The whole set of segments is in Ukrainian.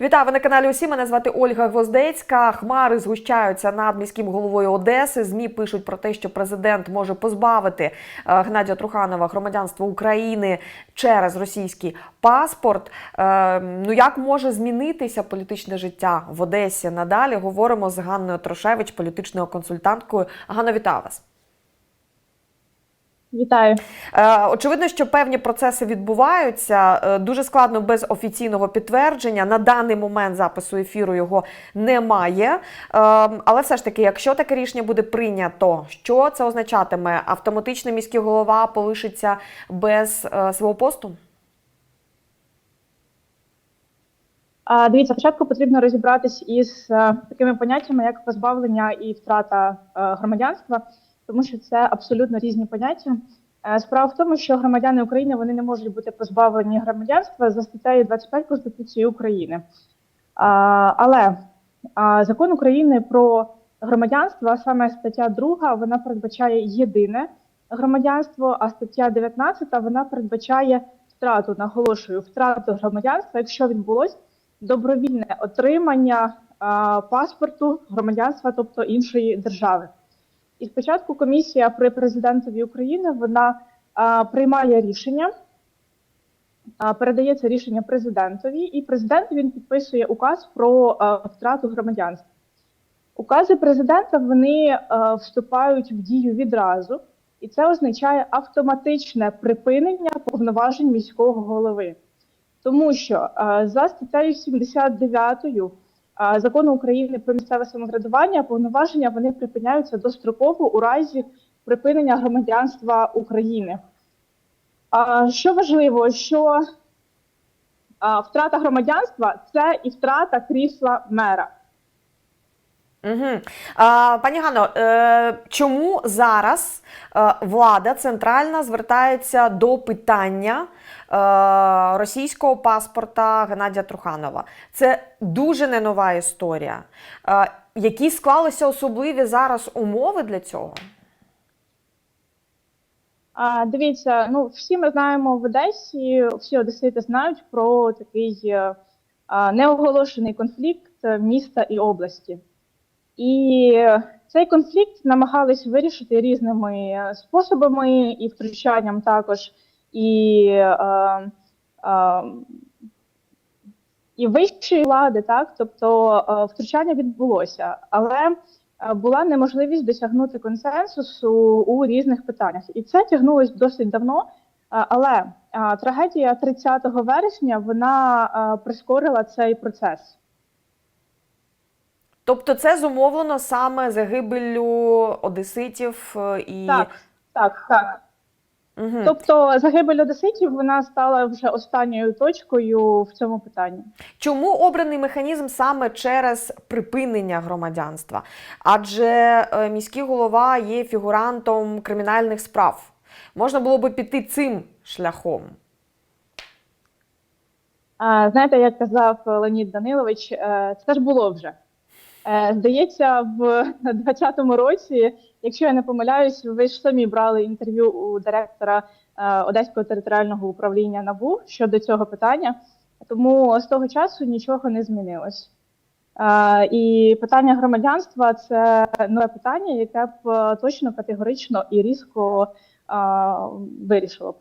Вітаю ви на каналі. Усі мене звати Ольга Гвоздецька. Хмари згущаються над міським головою Одеси. Змі пишуть про те, що президент може позбавити е, Геннадія Труханова громадянства України через російський паспорт. Е, Ну як може змінитися політичне життя в Одесі? Надалі говоримо з Ганною Трошевич, політичною консультанткою. Ганна, вітаю вас. Вітаю. Е, Очевидно, що певні процеси відбуваються. Е, Дуже складно без офіційного підтвердження. На даний момент запису ефіру його немає. Е, Але все ж таки, якщо таке рішення буде прийнято, що це означатиме? Автоматично міський голова полишиться без свого посту? Дивіться, спочатку потрібно розібратись із такими поняттями, як позбавлення і втрата громадянства, тому що це абсолютно різні поняття. Е, Справа в тому, що громадяни України вони не можуть бути позбавлені громадянства за статтею 25 Конституції України. Але закон України про громадянство, а саме стаття 2, вона передбачає єдине громадянство, а стаття 19 вона передбачає втрату, наголошую, втрату громадянства, якщо відбулось добровільне отримання паспорту громадянства, тобто іншої держави. І спочатку комісія при президентові України вона а, приймає рішення, а, передає це рішення президентові, і президент він підписує указ про а, втрату громадянства. Укази президента вони а, вступають в дію відразу, і це означає автоматичне припинення повноважень міського голови. Тому що а, за статтею 79 а, закону України про місцеве самоврядування повноваження вони припиняються достроково у разі припинення громадянства України. Що важливо, що втрата громадянства це і втрата крісла мера. Угу. А, пані Ганно, е, чому зараз е, влада центральна звертається до питання е, російського паспорта Геннадія Труханова? Це дуже не нова історія. Е, які склалися особливі зараз умови для цього? А, дивіться, ну всі ми знаємо в Одесі, всі одесити знають про такий е, а, неоголошений конфлікт е, міста і області. І цей конфлікт намагались вирішити різними способами і втручанням також і, е, е, і вищої влади, так тобто е, втручання відбулося, але е, була неможливість досягнути консенсусу у різних питаннях, і це тягнулось досить давно. Е, Але трагедія 30 вересня вона прискорила цей процес. Тобто, це зумовлено саме загибеллю одеситів е, і Так, так, так. Угу. Тобто загибель одеситів вона стала вже останньою точкою в цьому питанні. Чому обраний механізм саме через припинення громадянства? Адже е, міський голова є фігурантом кримінальних справ. Можна було би піти цим шляхом. А, знаєте, як казав Леонід Данилович, е, це ж було вже. Е, Здається, в 2020 році, якщо я не помиляюсь, ви ж самі брали інтерв'ю у директора е, Одеського територіального управління НАБУ щодо цього питання, тому з того часу нічого не змінилось. Е, І питання громадянства це нове питання, яке б точно категорично і різко вирішило б.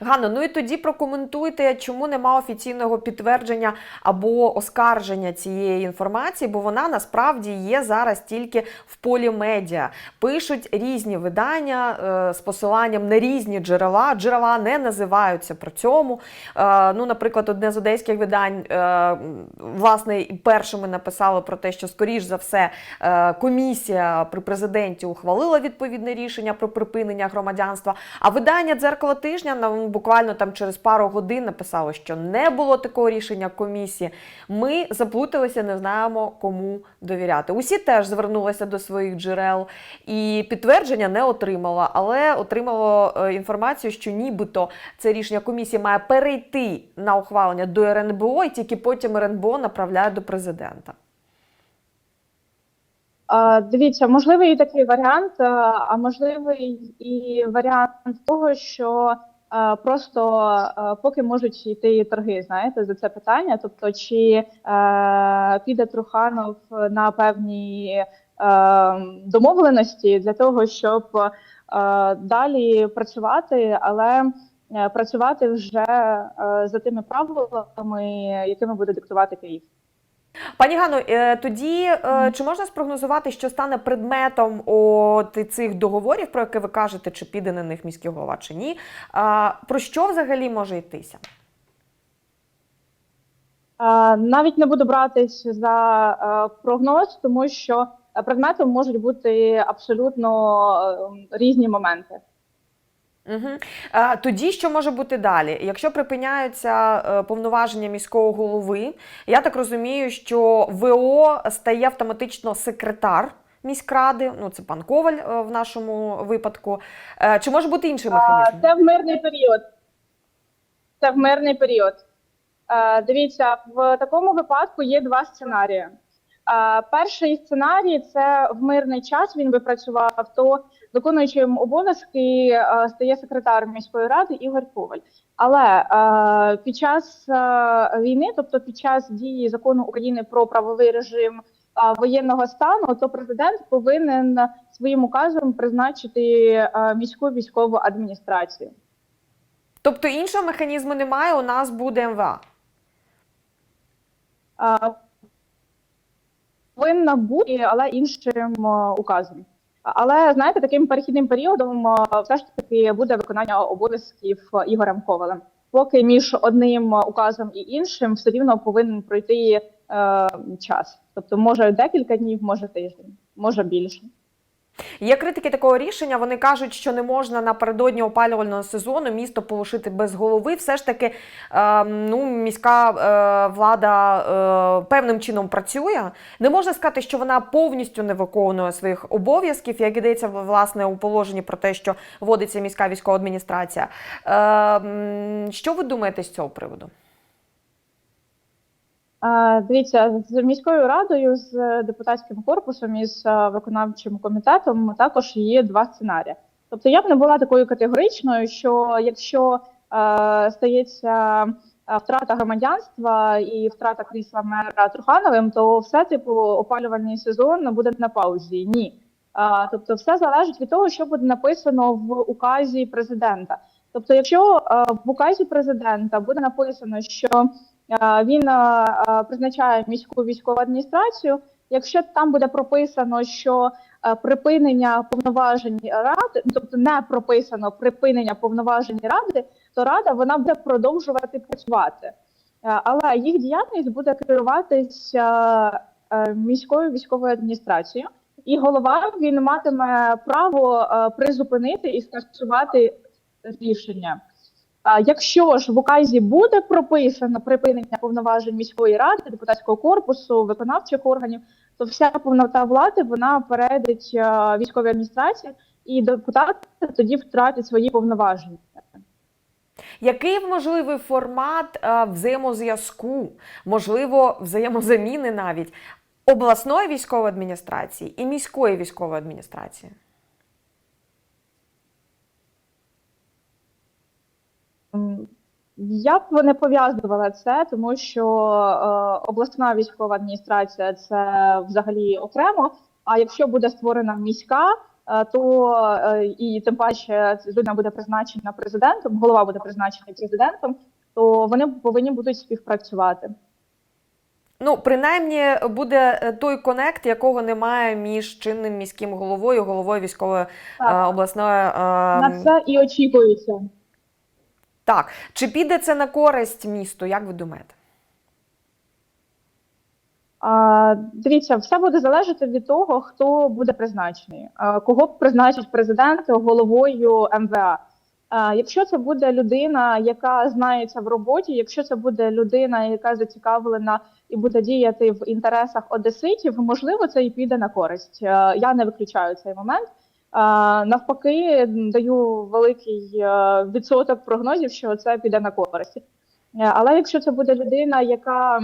Ганно, ну і тоді прокоментуйте, чому нема офіційного підтвердження або оскарження цієї інформації, бо вона насправді є зараз тільки в полі медіа. Пишуть різні видання е, з посиланням на різні джерела. Джерела не називаються при цьому. Е, ну, наприклад, одне з одеських видань е, власне першими написало про те, що скоріш за все е, комісія при президенті ухвалила відповідне рішення про припинення громадянства. А видання дзеркало тижня на буквально там через пару годин написало, що не було такого рішення комісії. Ми заплуталися, не знаємо кому довіряти. Усі теж звернулися до своїх джерел і підтвердження не отримала, але отримало е, інформацію, що нібито це рішення комісії має перейти на ухвалення до РНБО, і тільки потім РНБО направляє до президента. Дивіться, можливий і такий варіант, а можливий і варіант того, що Просто е, поки можуть йти торги, знаєте, за це питання. Тобто, чи е, піде Труханов на певні е, домовленості для того, щоб е, далі працювати, але е, працювати вже е, за тими правилами, якими буде диктувати Київ. Пані Ганно, е, тоді е, чи можна спрогнозувати, що стане предметом от цих договорів, про які ви кажете, чи піде на них міський голова, чи ні? Про що взагалі може йтися? Е, Навіть не буду братись за прогноз, тому що предметом можуть бути абсолютно різні моменти. Угу. А, тоді що може бути далі? Якщо припиняються е, повноваження міського голови, я так розумію, що ВО стає автоматично секретар міськради. Ну це пан Коваль е, в нашому випадку. Е, чи може бути інший механізм? Це в мирний період. Це в мирний період. Дивіться, в такому випадку є два сценарії. Перший сценарій це в мирний час він би працював, то виконуючим обов'язки стає секретар міської ради Ігор Коваль. Але під час війни, тобто під час дії закону України про правовий режим воєнного стану, то президент повинен своїм указом призначити міську військову адміністрацію. Тобто іншого механізму немає, у нас буде МВА. Повинна бути, але іншим е, указом. Але знаєте, таким перехідним періодом е, все ж таки буде виконання обов'язків е, Ігорем Ковалем. Поки між одним указом і іншим все рівно повинен пройти е, час. Тобто, може декілька днів, може тиждень, може більше. Є критики такого рішення. Вони кажуть, що не можна напередодні опалювального сезону місто полишити без голови. Все ж таки, е, ну, міська е, влада е, певним чином працює. Не можна сказати, що вона повністю не виконує своїх обов'язків, як йдеться власне у положенні про те, що вводиться міська військова адміністрація. Е, що ви думаєте з цього приводу? Дивіться, з міською радою, з депутатським корпусом і з виконавчим комітетом також є два сценарії. Тобто я б не була такою категоричною, що якщо стається втрата громадянства і втрата крісла мера Трухановим, то все типу опалювальний сезон буде на паузі. Ні. Тобто, все залежить від того, що буде написано в указі президента. Тобто, якщо в указі президента буде написано, що він призначає міську військову адміністрацію. Якщо там буде прописано, що припинення повноважень ради, тобто не прописано припинення повноважень ради, то рада вона буде продовжувати працювати, але їх діяльність буде керуватися міською військовою адміністрацією, і голова він матиме право призупинити і скасувати рішення. Якщо ж в указі буде прописано припинення повноважень міської ради, депутатського корпусу, виконавчих органів, то вся повнота влади вона перейдеть е, військовій адміністрації, і депутати тоді втратять свої повноваження. Який можливий формат е, взаємозв'язку, можливо, взаємозаміни навіть обласної військової адміністрації і міської військової адміністрації? Я б не пов'язувала це, тому що е, обласна військова адміністрація це взагалі окремо. А якщо буде створена міська, е, то е, і тим паче людина буде призначена президентом, голова буде призначений президентом, то вони повинні будуть співпрацювати. Ну, принаймні, буде е, той конект, якого немає між чинним міським головою головою військової е, обласної. е, На це і очікується. Так, чи піде це на користь місту? Як ви думаєте? А, Дивіться, все буде залежати від того, хто буде призначений, кого призначить президент головою МВА. Якщо це буде людина, яка знається в роботі, якщо це буде людина, яка зацікавлена і буде діяти в інтересах одеситів, можливо, це і піде на користь. Я не виключаю цей момент. Навпаки, даю великий е, відсоток прогнозів, що це піде на користь. Е, Але якщо це буде людина, яка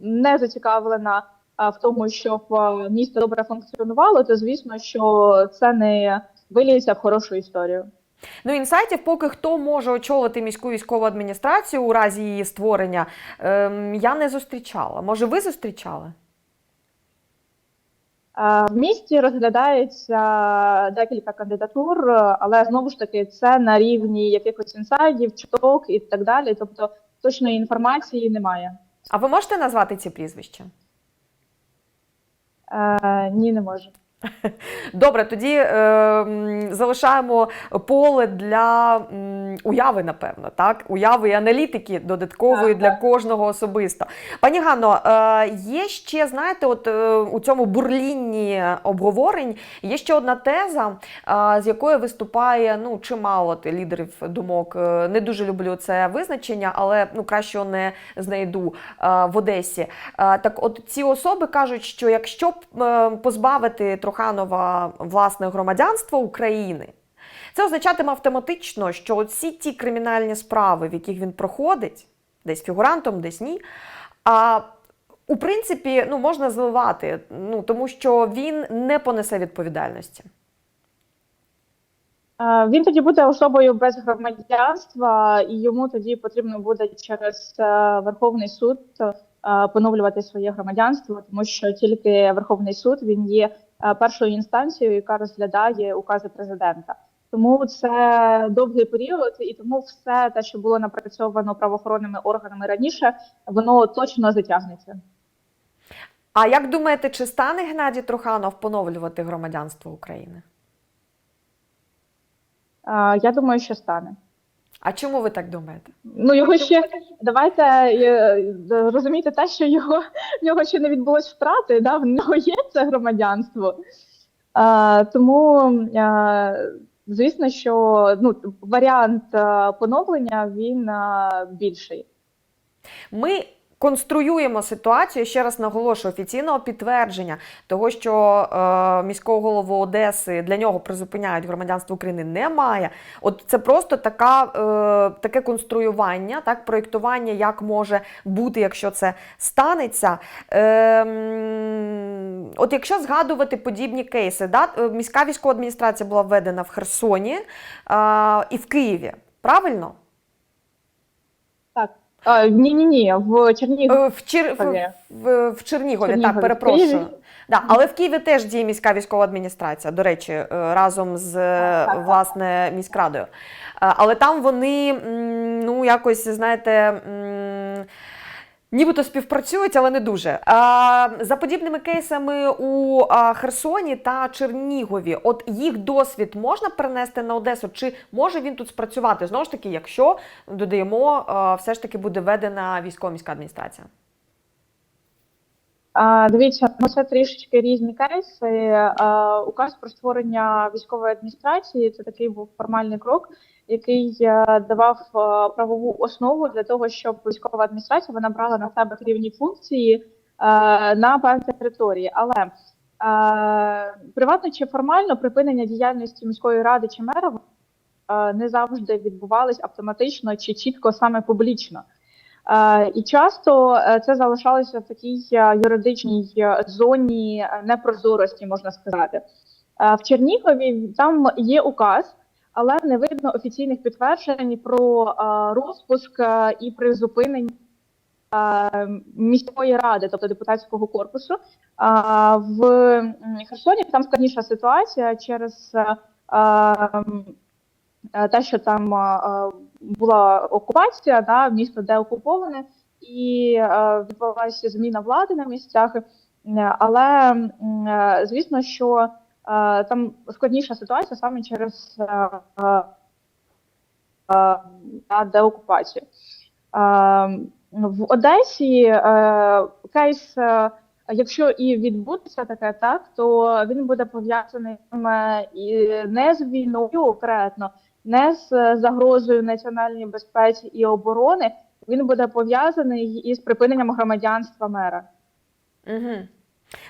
не зацікавлена в тому, щоб е, місто добре функціонувало, то звісно, що це не виліється в хорошу історію. Ну, інсайтів, поки хто може очолити міську військову адміністрацію у разі її створення, ем, я не зустрічала. Може, ви зустрічали? Е, В місті розглядається декілька кандидатур, е, але знову ж таки це на рівні якихось інсайдів, чуток і так далі. Тобто точної інформації немає. А ви можете назвати ці прізвища? Е, ні, не можу. Добре, тоді е, залишаємо поле для м, уяви, напевно, так? Уяви і аналітики додаткової Так, для так. кожного особисто. Пані Ганно, е, є ще, знаєте, от е, у цьому бурлінні обговорень є ще одна теза, е, з якої виступає ну, чимало лідерів думок. Е, Не дуже люблю це визначення, але ну, краще не знайду е, в Одесі. Е, Так, от ці особи кажуть, що якщо б, е, позбавити Труханова власне громадянства України, це означатиме автоматично, що всі ті кримінальні справи, в яких він проходить, десь фігурантом, десь ні. А у принципі, ну можна зливати, ну тому що він не понесе відповідальності. Е, Він тоді буде особою без громадянства, і йому тоді потрібно буде через е, Верховний суд е, поновлювати своє громадянство, тому що тільки Верховний суд він є першою інстанцією, яка розглядає укази президента. Тому це довгий період, і тому все те, що було напрацьовано правоохоронними органами раніше, воно точно затягнеться. А як думаєте, чи стане Геннадій Труханов поновлювати громадянство України? Е, Я думаю, що стане. А чому ви так думаєте? Ну його ще давайте е, розуміти те, що його в нього ще не відбулось втрати. Да, в нього є це громадянство. А, тому а, звісно, що ну варіант поновлення він а, більший. Ми конструюємо ситуацію, ще раз наголошую, офіційного підтвердження того, що е, міського голову Одеси для нього призупиняють громадянство України, немає. От це просто така, е, таке конструювання, так, проєктування, як може бути, якщо це станеться. Е, от якщо згадувати подібні кейси, да, е, міська військова адміністрація була введена в Херсоні е, і в Києві, правильно? Ні, ні, ні, в Чернігові. В, Чер... в, в, в Чернігові, Чернігові. так, перепрошую. Києві. Да, але в Києві теж діє міська військова адміністрація, до речі, е, разом з е, Так, так, власне міськрадою. Е, Але там вони ну якось, знаєте. Нібито співпрацюють, але не дуже. А, за подібними кейсами у Херсоні та Чернігові, от їх досвід можна перенести на Одесу, чи може він тут спрацювати? Знову ж таки, якщо додаємо, все ж таки буде введена військова міська адміністрація. Дивіться, ну це трішечки різні кейси. Указ про створення військової адміністрації це такий був формальний крок, який давав е, правову основу для того, щоб військова адміністрація вона брала на себе керівні функції е, на певній території. Але е, приватно чи формально припинення діяльності міської ради чи мера не завжди відбувались автоматично чи чітко саме публічно. І часто це залишалося в такій юридичній зоні непрозорості, можна сказати. В Чернігові там є указ, але не видно офіційних підтверджень про розпуск і призупинення міської ради, тобто депутатського корпусу. В Херсоні там складніша ситуація через те, що там е, була окупація, да, місто де окуповане, і е, відбулася зміна влади на місцях. Але е, звісно, що там складніша ситуація саме через е, е, е, деокупацію. Е, В Одесі е, кейс, е, якщо і відбудеться таке, так то він буде пов'язаний не з війною конкретно, не з загрозою національній безпеці і оборони. Він буде пов'язаний із припиненням громадянства мера. Угу.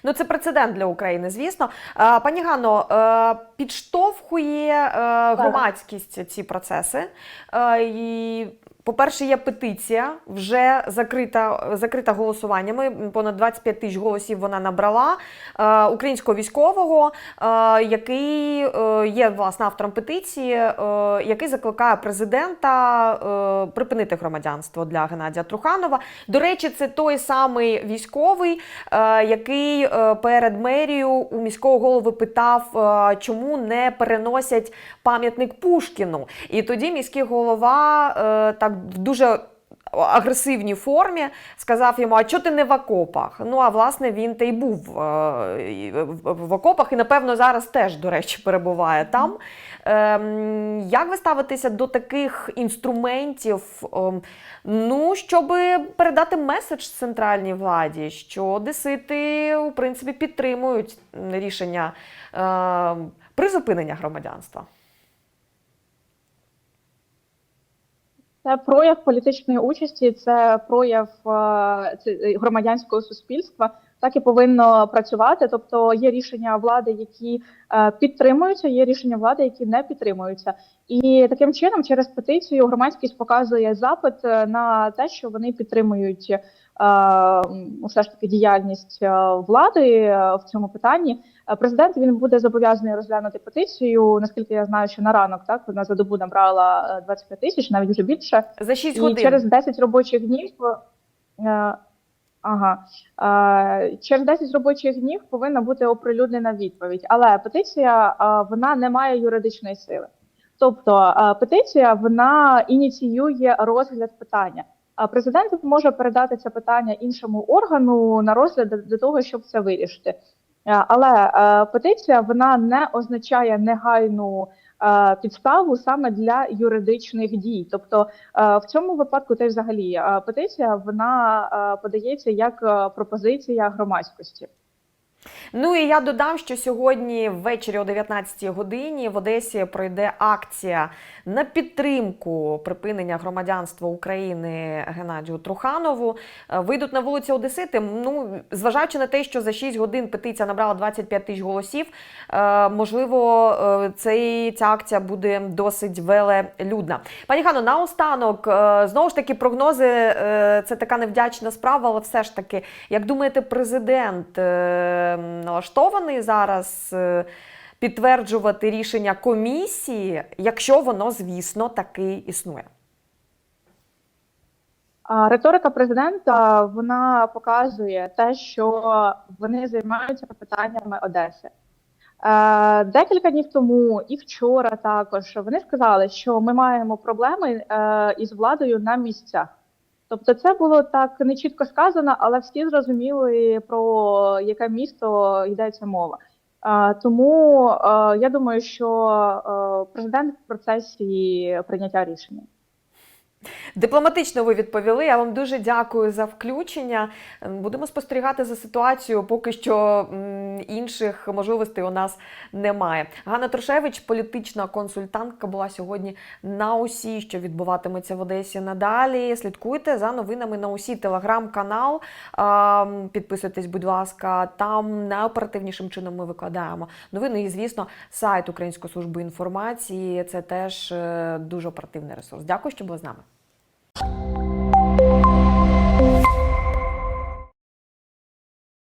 Ну, це прецедент для України, звісно. Е, Пані Ганно, е, підштовхує е, громадськість ці процеси. І По-перше, є петиція, вже закрита, закрита голосуваннями. Понад 25 тисяч голосів вона набрала е, українського військового, е, який е, є власне автором петиції, е, який закликає президента е, припинити громадянство для Геннадія Труханова. До речі, це той самий військовий, е, який е, перед мерією у міського голови питав, е, чому не переносять пам'ятник Пушкіну. І тоді міський голова е, так в дуже агресивній формі сказав йому: А чого ти не в окопах? Ну а власне він та й був е, в- окопах, і напевно зараз теж, до речі, перебуває там. Ем, Як ви ставитеся до таких інструментів? ем, Ну, щоб передати меседж центральній владі, що одесити, у принципі, підтримують рішення е, призупинення громадянства. Це прояв політичної участі, це прояв е, це, е, громадянського суспільства. Так і повинно працювати. Тобто є рішення влади, які е, підтримуються, є рішення влади, які не підтримуються. І таким чином, через петицію, громадськість показує запит е, на те, що вони підтримують е, все ж таки діяльність влади в цьому питанні. Президент він буде зобов'язаний розглянути петицію. Наскільки я знаю, що на ранок так вона за добу набрала е, 25 тисяч, навіть вже більше. За 6 І через 10 робочих днів. Ага, е, через 10 робочих днів повинна бути оприлюднена відповідь. Але петиція е, вона не має юридичної сили. Тобто е, петиція вона ініціює розгляд питання. А президент може передати це питання іншому органу на розгляд для- того, щоб це вирішити. Але петиція вона не означає негайну підставу саме для юридичних дій. Тобто Е, В цьому випадку теж взагалі е, петиція вона е, подається як е, пропозиція громадськості. Ну і я додам, що сьогодні ввечері о 19 годині в Одесі пройде акція на підтримку припинення громадянства України Геннадію Труханову. Е, Вийдуть на вулиці Одесити. Ну, зважаючи на те, що за 6 годин петиція набрала 25 тисяч голосів, е, можливо, е, цей, ця акція буде досить велелюдна. Пані Хано, наостанок, знову ж таки, прогнози це така невдячна справа, але все ж таки, як думаєте, президент налаштований зараз е, підтверджувати рішення комісії, якщо воно, звісно, таки існує? Риторика президента вона показує те, що вони займаються питаннями Одеси. Е, Декілька днів тому і вчора також вони сказали, що ми маємо проблеми е, із владою на місцях. Тобто, це було так не чітко сказано, але всі зрозуміли про яке місто йдеться мова. Тому я думаю, що президент в процесі прийняття рішення. Дипломатично ви відповіли. Я вам дуже дякую за включення. Ем, Будемо спостерігати за ситуацією. Поки що інших можливостей у нас немає. Ганна Трошевич, політична консультантка, була сьогодні на усі, що відбуватиметься в Одесі надалі. Слідкуйте за новинами на усі телеграм-канал. Підписуйтесь, будь ласка. Там найоперативнішим чином ми викладаємо новини. І, звісно, сайт Української служби інформації. Це теж е, дуже оперативний ресурс. Дякую, що були з нами. you